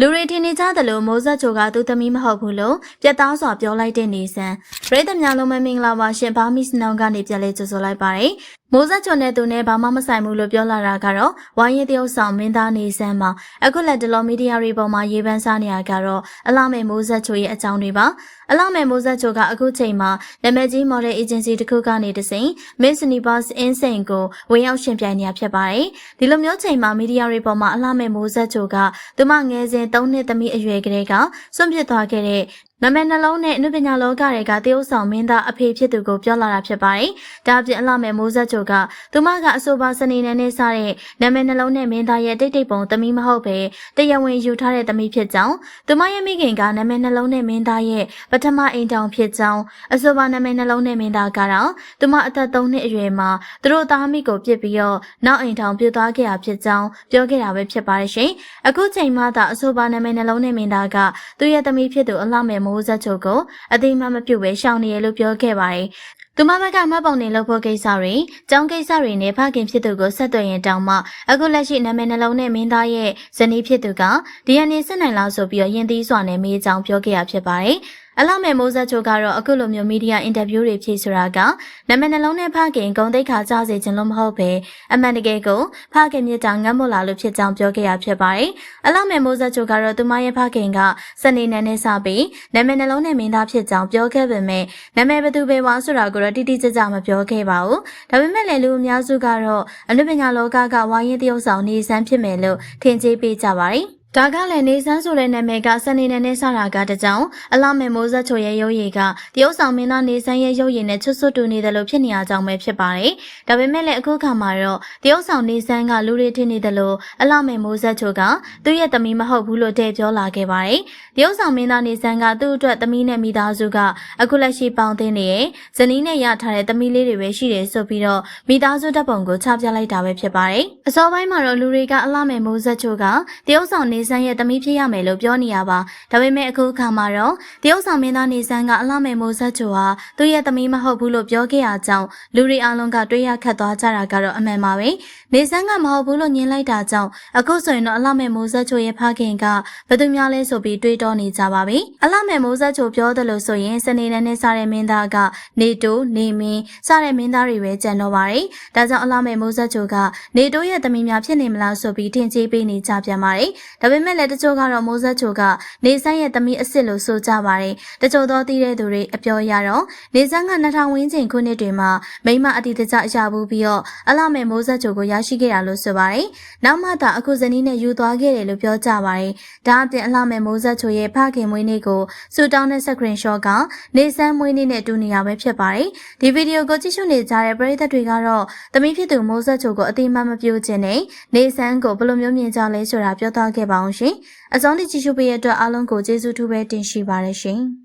လူတွေထင်နေကြသလိုမိုးဆက်ချိုကသူ့သမီးမဟုတ်ဘူးလို့ပြတ်သားစွာပြောလိုက်တဲ့နေဆန်ပရိသတ်များလုံးမမင်္ဂလာပါရှင်ဘာမီစနောင်ကနေပြန်လဲကြိုဆိုလိုက်ပါတယ် မိုးဆက်ချိုနဲ့သူနဲ့ဘာမှမဆိုင်ဘူးလို့ပြောလာတာကတော့ဝိုင်းရင်တရုတ်ဆောင်မင်းသားနေဆန်မှာအခုလက်တလောမီဒီယာတွေပေါ်မှာရေးပန်းစားနေရကတော့အလှမဲ့မိုးဆက်ချိုရဲ့အကြောင်းတွေပါအလှမဲ့မိုးဆက်ချိုကအခုချိန်မှာနာမည်ကြီး model agency တစ်ခုကနေတဆင့် Miss Universe Insane ကိုဝင်ရောက်ရှင်ပြိုင်နေရဖြစ်ပါတယ်ဒီလိုမျိုးချိန်မှာမီဒီယာတွေပေါ်မှာအလှမဲ့မိုးဆက်ချိုကသူမငယ်စဉ်3နှစ်သမီးအရွယ်ကလေးကစွန့်ပစ်သွားခဲ့တဲ့ နာမည်နှလုံးနဲ့အနုပညာလောကတွေကတရုတ်ဆောင်မင်းသားအဖေဖြစ်သူကိုပြောလာတာဖြစ်ပါတယ်။ဒါအပြင်အလှမဲ့မိုးဆက်ချိုကသူမကအဆိုပါစနေနေ့နဲ့စတဲ့နာမည်နှလုံးနဲ့မင်းသားရဲ့တိတ်တိတ်ပုံသမီးမဟုတ်ပဲတရားဝင်ယူထားတဲ့သမီးဖြစ်ကြောင်းသူမရဲ့မိခင်ကနာမည်နှလုံးနဲ့မင်းသားရဲ့ပထမအိမ်တောင်ဖြစ်ကြောင်းအဆိုပါနာမည်နှလုံးနဲ့မင်းသားကတော့သူမအသက်3နှစ်အရွယ်မှာသူတို့သားမိကိုပြစ်ပြီးတော့နောက်အိမ်တောင်ပြစ်သွားခဲ့တာဖြစ်ကြောင်းပြောခဲ့တာပဲဖြစ်ပါတယ်ရှင်။အခုချိန်မှသာအဆိုပါနာမည်နှလုံးနဲ့မင်းသားကသူ့ရဲ့သမီးဖြစ်သူအလှမဲ့မိုးဆက်ချိုကိုအသိမှမပြုတ်ပဲရှောင်နေရလို့ပြောခဲ့ပါတယ်။သူမဘက်ကမှတ်ပုံတင်လုပ်ဖို့ကိစ္စတွေ၊ကျောင်းကိစ္စတွေနဲ့ဖခင်ဖြစ်သူကိုဆက်သွယ်ရင်တောင်မှအခုလက်ရှိနာမည်နှလုံးနဲ့မင်းသားရဲ့ဇနီးဖြစ်သူက DNA စစ်နိုင်လားဆိုပြီးတော့ယဉ်သီးစွာနဲ့မေးကြောင်းပြောခဲ့ရဖြစ်ပါတယ်။အလောက်မဲ့မိုးဆက်ချိုကတော့အခုလိုမျိုးမီဒီယာအင်တာဗျူးတွေဖြေဆိုတာကနာမည်နှလုံးနဲ့ဖခင်ဂုံတိတ်ခါကြစေခြင်းလို့မဟုတ်ပဲအမှန်တကယ်ကိုဖခင်မြစ်တာငတ်မို့လာလို့ဖြစ်ကြောင်းပြောခဲ့ရဖြစ်ပါတယ်။အလောက်မဲ့မိုးဆက်ချိုကတော့သူမရဲ့ဖခင်ကစနေနေ့နဲ့စပြီးနာမည်နှလုံးနဲ့မင်းသားဖြစ်ကြောင်းပြောခဲ့ပေမဲ့နာမည်ဘယ်သူပဲဝါဆိုတာကိုတော့တိတိကျကျမပြောခဲ့ပါဘူး။ဒါပေမဲ့လည်းလူအများစုကတော့အနုပညာလောကကဝိုင်းရင်တရုပ်ဆောင်နေစမ်းဖြစ်မယ်လို့ထင်ကြေးပေးကြပါတယ်။ ဒါကလည်းနေဆန်းဆိုတဲ့နာမည်ကစနေနဲ့နဲ့စတာကတကြောင်အလမေမိုးဆက်ချိုရဲ့ရုပ်ရည်ကတရုတ်ဆောင်မင်းသားနေဆန်းရဲ့ရုပ်ရည်နဲ့ချွတ်ဆွတ်တူနေတယ်လို့ဖြစ်နေရကြောင်းပဲဖြစ်ပါတယ်။ဒါပေမဲ့လည်းအခုခါမှာတော့တရုတ်ဆောင်နေဆန်းကလူတွေထင်နေတယ်လို့အလမေမိုးဆက်ချိုကသူ့ရဲ့သမီးမဟုတ်ဘူးလို့တည့်ပြောလာခဲ့ပါတယ်။တရုတ်ဆောင်မင်းသားနေဆန်းကသူ့အတွက်သမီးနဲ့မိသားစုကအခုလက်ရှိပေါင်းသင်းနေရဲ့ဇနီးနဲ့ရထားတဲ့သမီးလေးတွေပဲရှိတယ်ဆိုပြီးတော့မိသားစုတပ်ပုံကိုချပြလိုက်တာပဲဖြစ်ပါတယ်။အစောပိုင်းမှာတော့လူတွေကအလမေမိုးဆက်ချိုကတရုတ်ဆောင်နေဆန်းရဲ့သမီးဖြစ်ရမယ်လို့ပြောနေရပါဒါပေမဲ့အခုအခါမှာတော့တရုတ်ဆောင်မင်းသားနေဆန်းကအလှမယ်မိုးဆက်ချိုဟာသူ့ရဲ့သမီးမဟုတ်ဘူးလို့ပြောခဲ့ရကြောင်းလူတွေအလုံးကတွေးရခတ်သွားကြတာကတော့အမှန်ပါပဲနေဆန်းကမဟုတ်ဘူးလို့ညင်လိုက်တာကြောင့်အခုဆိုရင်တော့အလှမယ်မိုးဆက်ချိုရဲ့ဖခင်ကဘယ်သူများလဲဆိုပြီးတွေးတောနေကြပါပြီအလှမယ်မိုးဆက်ချိုပြောတယ်လို့ဆိုရင်စနေနေ့နဲ့စားတဲ့မင်းသားကနေတိုနေမင်းစားတဲ့မင်းသားတွေပဲကြံတော့ပါတယ်ဒါကြောင့်အလှမယ်မိုးဆက်ချိုကနေတိုရဲ့သမီးများဖြစ်နေမလားဆိုပြီးထင်ကြီးပေးနေကြပြန်ပါတယ်ဒါပေမဲ့လည်းတချို့ကတော့မိုးဆက်ချိုကနေဆန်းရဲ့သမီးအစ်စ်လို့ဆိုကြပါတယ်တချို့သောသိတဲ့သူတွေအပြောရတော့နေဆန်းက2000ဝန်းကျင်ခုနှစ်တွေမှာမိမအတီတကြရဘူးပြီးတော့အလှမဲ့မိုးဆက်ချိုကိုရရှိခဲ့တာလို့ဆိုပါတယ်နောက်မှသာအခုဇနီးနဲ့ယူသွားခဲ့တယ်လို့ပြောကြပါတယ်ဒါအပြင်အလှမဲ့မိုးဆက်ချိုရဲ့ဖခင်မွေးနေ့ကိုစူတောင်းတဲ့စကရင်ရှော့ကနေဆန်းမွေးနေ့နဲ့တူနေရပဲဖြစ်ပါတယ်ဒီဗီဒီယိုကိုကြည့်ရှုနေကြတဲ့ပရိသတ်တွေကတော့သမီးဖြစ်သူမိုးဆက်ချိုကိုအတိမမပြုတ်ခြင်းနဲ့နေဆန်းကိုဘယ်လိုမျိုးမြင်ကြလဲဆိုတာပြောသွားခဲ့ပါအောင်ရှင်အစောင်းတိကြည့်ရှုပေးရတဲ့အတွက်အားလုံးကိုကျေးဇူးထူးပဲတင်ရှိပါရရှင်။